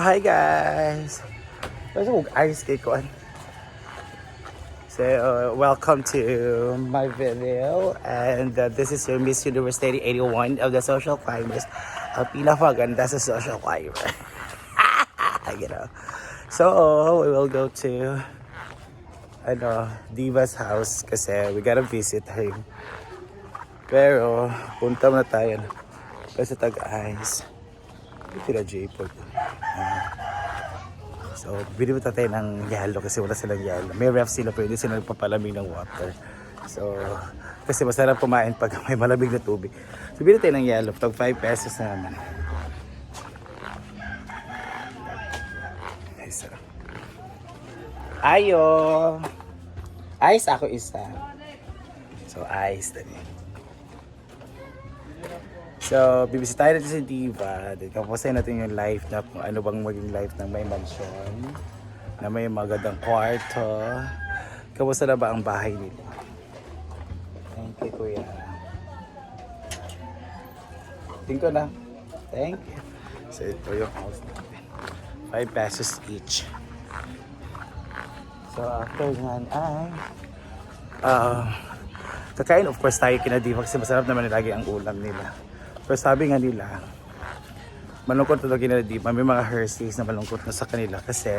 Hi guys! Kung ice cake ko? So uh, welcome to my video and uh, this is your Miss Universe 81 of the Social Climbers. Ang pinapaganda sa Social Climber. you know. So we will go to ano, Diva's house kasi we gotta visit him. Pero punta na tayo kasi tag-ice. Na J-Port. So, bili mo tayo ng yalo kasi wala silang yalo. May ref sila pero hindi sila nagpapalamig ng water. So, kasi masarap kumain pag may malamig na tubig. So, bili tayo ng yalo. Tag 5 pesos na naman. Ayo! Ice ako isa. So, ice tani. So, bibisitahin natin si Diva. Kapusin natin yung life na kung ano bang maging life ng may mansion. Na may magandang kwarto. Kamusta na ba ang bahay nila? Thank you, kuya. Tingko na. Thank you. So, ito yung house natin. 5 pesos each. So, after nga ay... Uh, kakain of course tayo kina Diva kasi masarap naman lagi ang ulam nila. Pero sabi nga nila, malungkot talaga nila Diva. May mga Hershey's na malungkot na sa kanila kasi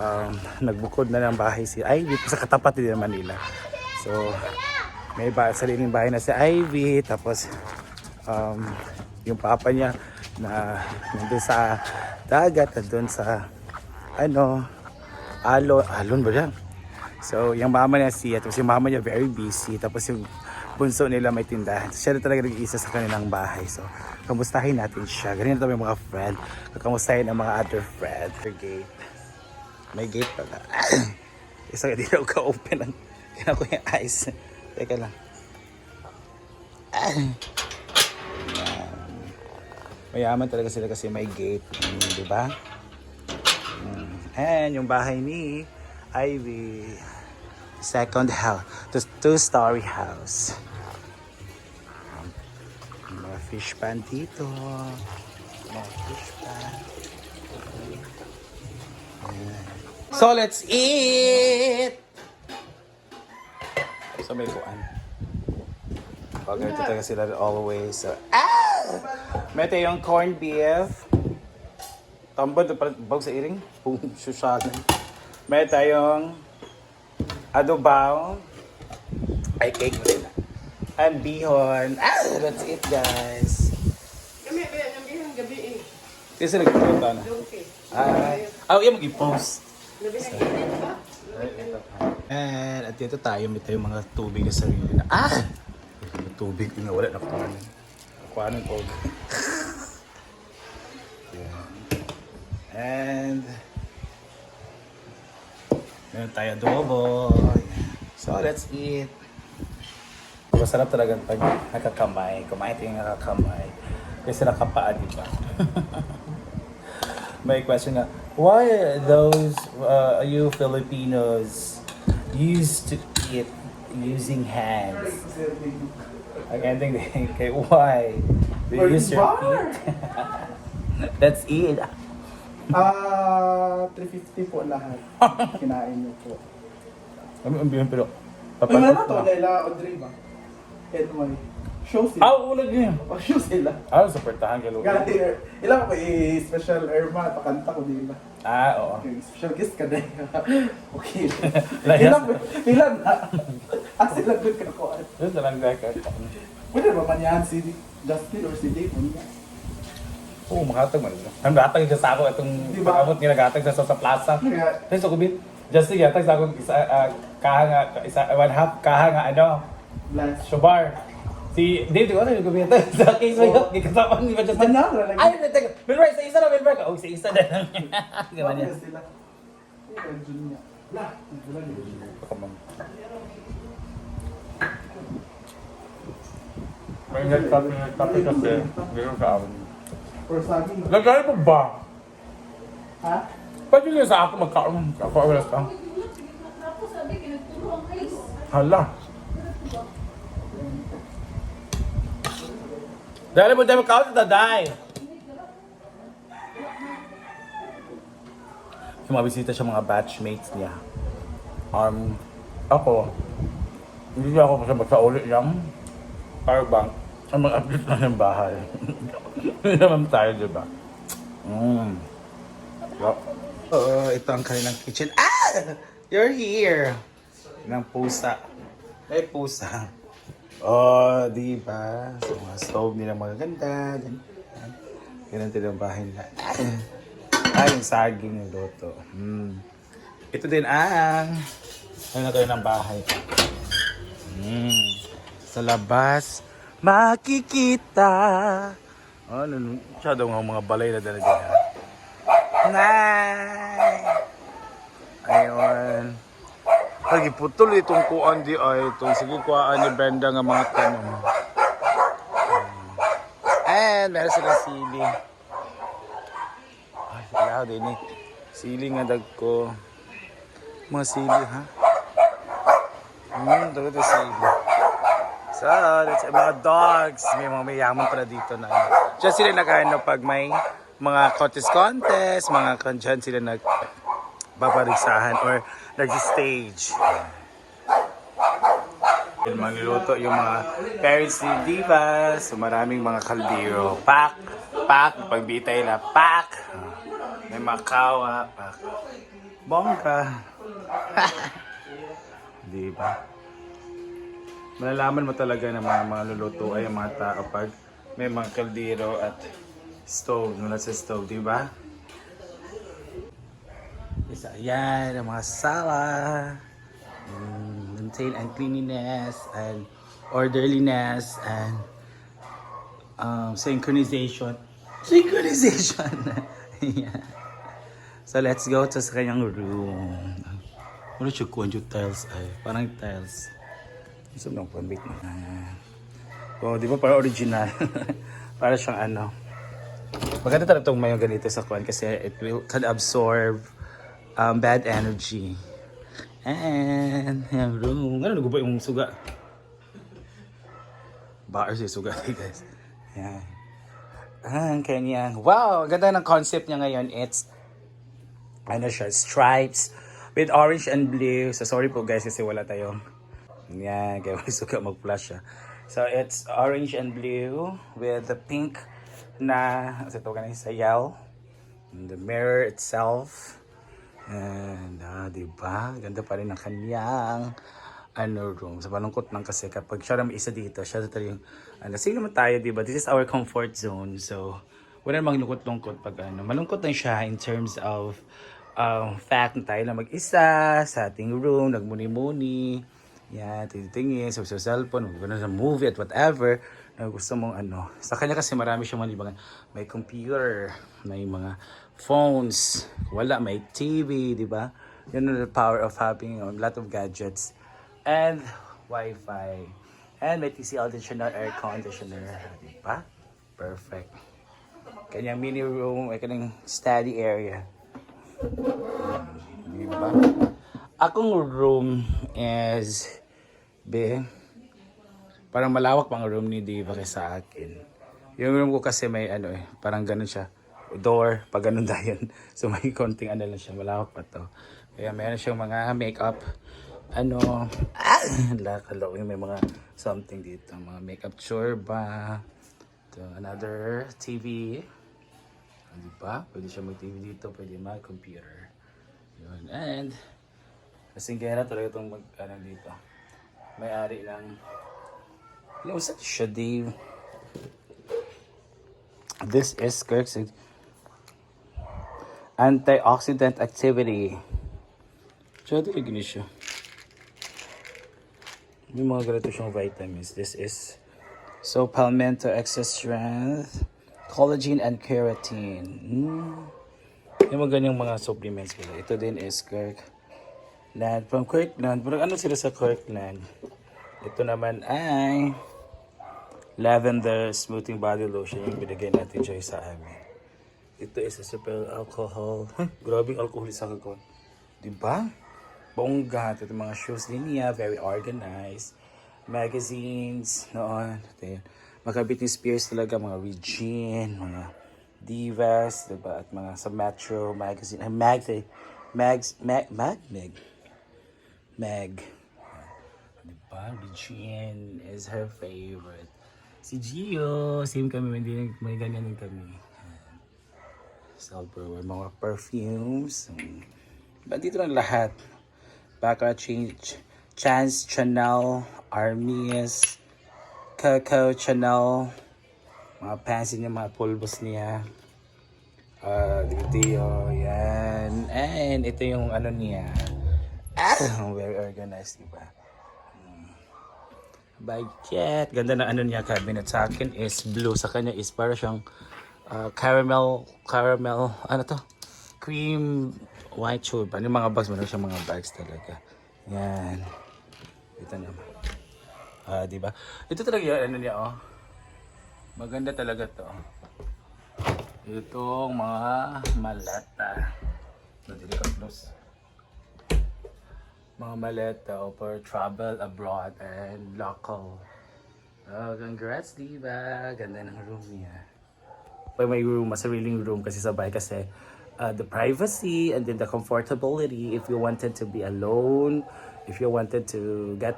um, nagbukod na ng bahay si Ivy sa katapat din naman nila. So, may ba sariling bahay na si Ivy tapos um, yung papa niya na nandun sa dagat, nandun sa ano, alon, alon ba yan? So, yung mama niya siya, tapos yung mama niya very busy, tapos yung bunso nila may tindahan. So, siya na talaga nag-iisa sa kanilang bahay. So, kamustahin natin siya. Ganyan natin yung mga friend. Kakamustahin ang mga other friend. Your gate. May gate pala. Isa ka di daw ka-open ang kaya ko yung eyes. Teka lang. Mayaman talaga sila kasi may gate. Mm, di ba? Mm. And yung bahay ni Ivy. Second house. Two-story house. Fish pan dito. Mga fish pan. Ayan. So, let's eat! So, may kuan. Pag ganito talaga sila always. So, ah! May yung corned beef. Tambad, bag sa iring. Pung susyanan. May tayong adobaw. Ay, cake. And bihon. Ah, that's it, guys. Kami, kaya kami ang gabi eh. Kasi nagpunta na. Okay. Ah, oh, yung mag-post. Gabi na kinit ba? And at dito tayo, may tayong mga tubig na sarili na. Ah! Tubig, yung wala na kuha kuha ng tubig. Yan. And meron tayo adobo. So, let's eat. Masarap talaga pag nakakamay. Kumain tayo yung nakakamay. Kasi nakapaa, di ba? May question na, why those, uh, you Filipinos used to eat using hands? Ang ending din, kay why? They use your bar. feet? That's it. Ah, 350 po lahat. Kinain niyo po. Ano ang bilang pero? Ay, ano to? Laila Audrey ba? NY. Show sila. Ah, ulag yun. Oh, show sila. Ah, supportahan ka lugar. Gati, ilang ko i-special Irma, pakanta ko nila. Ah, oo. Okay, special guest ka na. okay. Ilang, ilan na? Ah, sila good ka ko. Doon sa lang ka. Pwede ba man yan si Justin or si Dave? Ano? Oo, makatag man. Ang gatag siya sa ako itong Di ba? pag-abot nga nagatag sa sa plaza. Kaya, Kasi sa kubit, just sige, tag sa akong isa, ah, kaha nga, isa, one half, kaha nga, ano, Blanche. Shobar. Si Dave, ano yung kubit. Sa case mo yun, kasama ni ba just Manyara lang. Ay, teka, Wilbur, sa isa na, Wilbur. Oh, sa isa na lang. Gawa niya. May nagtabi, nagtabi kasi, meron sa amin. Lagay mo ba? Ha? Pwede niyo sa ako magkaroon. Ako, wala ka. Tapos ice. Hala. Dahil mo tayo magkaroon, daday. Sumabisita siya mga batchmates niya. Um, ako, hindi ako kasi magsauli lang. Power bank. Ang mag-update na ng bahay. Hindi naman tayo, di ba? Mm. Oo, ito ang kanilang kitchen. Ah! You're here! Ng pusa. May pusa. Oh, di ba? So, mga stove nila magaganda. Ganyan. Ganun din ang bahay nila. Ay, yung saging yung luto. Mm. Ito din ang ano na tayo ng bahay. Mm. Sa labas, makikita. Ano, masyado nga mga balay na dala dyan. Nay! Ayun. Lagi putol itong kuan di ay itong sige kuan ni Brenda nga mga tanong. And meron sila sili. Ay, wala din eh. Sili nga dagko. Mga sili ha. Hmm, dagat yung sili. So, that's it. Mga dogs. May mga mayaman pala dito na. ano. Diyan sila nagano pag may mga contest-contest, mga kan- dyan sila nag babarisahan or nag-stage. Niluto, yung mga parents ni Divas, so maraming mga kaldero. Pak! Pak! Pagbitay na, pak! May makawa, pak. Bongka! Di ba? Malalaman mo talaga na mga, mga luluto ay ang mga tao pag may mga kaldero at stove, nula sa stove, di ba? Isa, yan, ang mga sala. Mm, maintain ang cleanliness and orderliness and um, synchronization. Synchronization! yeah. So let's go to sa kanyang room. Ano siya kuhan yung tiles ay? Parang tiles. Gusto mo nang pambit na. Oh, di ba parang original? para siyang ano. Maganda talaga itong may ganito sa kuhan kasi it will can absorb um, bad energy. And yung room. Ano nagubo yung suga? Bars yung suga guys. Yan. Ang kanyang, wow, ang ganda ng concept niya ngayon. It's, ano siya, stripes with orange and blue. So sorry po guys kasi wala tayong, yan, kaya may suga mag-flash siya. So it's orange and blue with the pink na, sa ito kanina, sayaw. And the mirror itself. And, ah, di ba? Ganda pa rin ang kanyang ano room. Sa malungkot lang kasi kapag siya naman isa dito, siya talaga yung, ano, sige naman tayo, di ba? This is our comfort zone. So, wala namang lungkot-lungkot pag ano. Malungkot lang siya in terms of um, fact na tayo lang mag-isa sa ating room, nagmuni-muni. Yan, tinitingin, sa sa cellphone, magano sa movie at whatever na gusto mong ano. Sa kanya kasi marami siyang mga. May computer, may mga phones, wala, may TV, di ba? Yun ang the power of having a lot of gadgets. And Wi-Fi. And may TCL din siya na air conditioner. Di ba? Perfect. Kanyang mini room, may kanyang study area. Di ba? Akong room is be parang malawak pang room ni Diva kaysa sa akin. Yung room ko kasi may ano eh, parang ganun siya. Door, pag ganun dayon. So may konting ano lang siya, malawak pa to. Kaya meron siyang mga makeup, ano, ah, lakalawin, may mga something dito. Mga makeup chorba. Ito, another TV. Ah, Di ba? Pwede siya mag-TV dito, pwede mag-computer. Yun. And, kasing kaya na talaga itong mag, ano dito. May-ari lang. Ano sa siya, Dave? This is Kirk's antioxidant activity. Siya, di gini siya. May mga ganito siyang vitamins. This is so palmetto extra strength, collagen and keratin. Mm. Yung mga ganyang mga supplements pala. Ito din is Kirkland. From Kirkland. Parang ano sila sa Kirkland? Ito naman ay lavender smoothing body lotion yung binigay natin Joy sa amin. Ito is a super alcohol. Huh, alcohol sa kakon. Diba? Bongga. Ito mga shoes din niya. Very organized. Magazines. Noon. Ito yun. Mga Britney Spears talaga. Mga Regine. Mga Divas. Diba? At mga sa Metro magazine. Ay, mag Meg's, Meg, Meg? Meg. Meg. Diba? Regine is her favorite. Si Gio, same kami, nag- may ganyan din kami. Silver, mga perfumes. Ba dito na lahat. Baka change, Chance Chanel, Armies, Coco Chanel, mga fancy niya, mga pulbos niya. Ah, dito yun, yan. And ito yung ano niya. Ah, very organized, diba? Budget. Ganda na ano niya cabinet. Sa akin is blue. Sa kanya is para siyang uh, caramel, caramel, ano to? Cream white churro. Ano yung mga bags? Meron siyang mga bags talaga. Yan. Ito naman. Ah, di ba? Ito talaga yung ano niya, oh. Maganda talaga to. Itong mga malata. Madali ka close mga maleta o for travel abroad and local. Oh, congrats, diba? Ganda ng room niya. May room, mas sariling room kasi sa bahay kasi uh, the privacy and then the comfortability if you wanted to be alone, if you wanted to get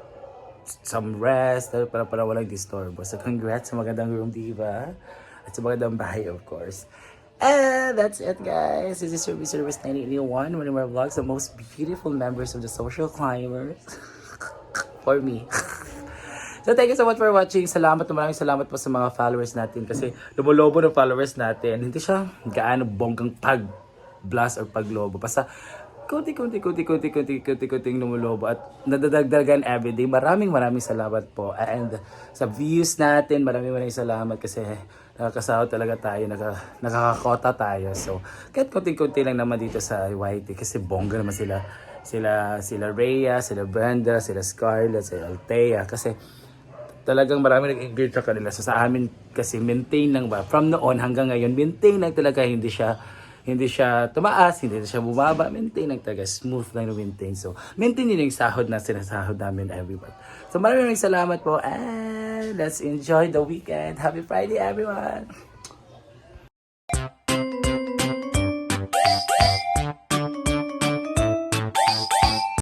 some rest, para para walang disturbo. So congrats sa magandang room, diba? At sa magandang bahay, of course. And that's it, guys. This is Service Service 981, one of my vlogs, the most beautiful members of the social climbers. For me. So thank you so much for watching. Salamat na maraming salamat po sa mga followers natin kasi lumulobo ng followers natin. Hindi siya gaano bonggang pag blast or paglobo. Basta kunti kunti kunti kunti kunti kunti kunti lumulobo at nadadagdagan everyday. Maraming maraming salamat po. And sa views natin, maraming maraming salamat kasi nakakasahod talaga tayo, naka, nakakakota tayo. So, kahit kunti-kunti lang naman dito sa YT kasi bongga naman sila. Sila, sila Rhea, sila Brenda, sila Scarlett, sila Althea. Kasi talagang marami nag-engage sa kanila. So sa amin kasi maintain lang ba. From noon hanggang ngayon, maintain lang talaga. Hindi siya hindi siya tumaas, hindi siya bumaba. Maintain lang talaga. Smooth lang na maintain. So maintain din yung sahod na sinasahod namin every month. So maraming salamat po and let's enjoy the weekend. Happy Friday everyone!